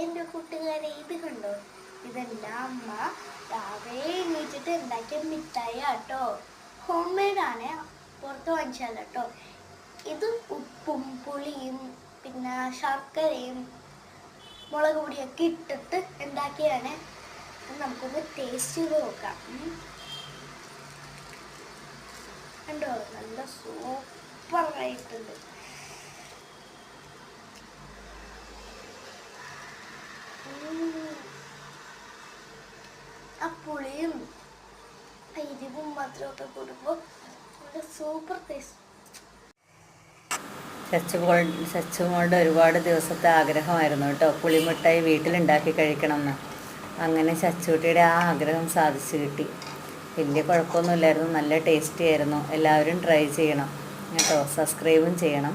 എന്റെ കൂട്ടുകാരെ ഇത് കണ്ടോ? ഇതെന്റെ അമ്മ രാവിലെ എണീറ്റിട്ട് ഉണ്ടാക്കിയ മിഠായി കേട്ടോ ഹോം മെയ്ഡാണ് പുറത്ത് വാങ്ങിച്ചാൽ കേട്ടോ ഇത് ഉപ്പും പുളിയും പിന്നെ ശർക്കരയും മുളക് പൊടിയൊക്കെ ഇട്ടിട്ട് ഉണ്ടാക്കിയാണ് നമുക്കൊന്ന് ടേസ്റ്റ് ചെയ്ത് നോക്കാം. കണ്ടോ? നല്ല സൂപ്പർ ആയിട്ടുണ്ട് ഉം. ആ പുളിയും എരിവും മധുരമൊക്കെ കൂടുമ്പോൾ നല്ല സൂപ്പർ ടേസ്റ്റ് ചച്ചുമോൾ ചച്ചുമോളുടെ ഒരുപാട് ദിവസത്തെ ആഗ്രഹമായിരുന്നു കേട്ടോ. പുളിമിഠായി വീട്ടിലുണ്ടാക്കി കഴിക്കണം എന്ന് അങ്ങനെ ചച്ചുകുട്ടിയുടെ ആ ആഗ്രഹം സാധിച്ചു കിട്ടി. വലിയ കുഴപ്പമൊന്നുമില്ലായിരുന്നു. നല്ല ടേസ്റ്റി ആയിരുന്നു. എല്ലാവരും ട്രൈ ചെയ്യണം കേട്ടോ. സബ്സ്ക്രൈബും ചെയ്യണം.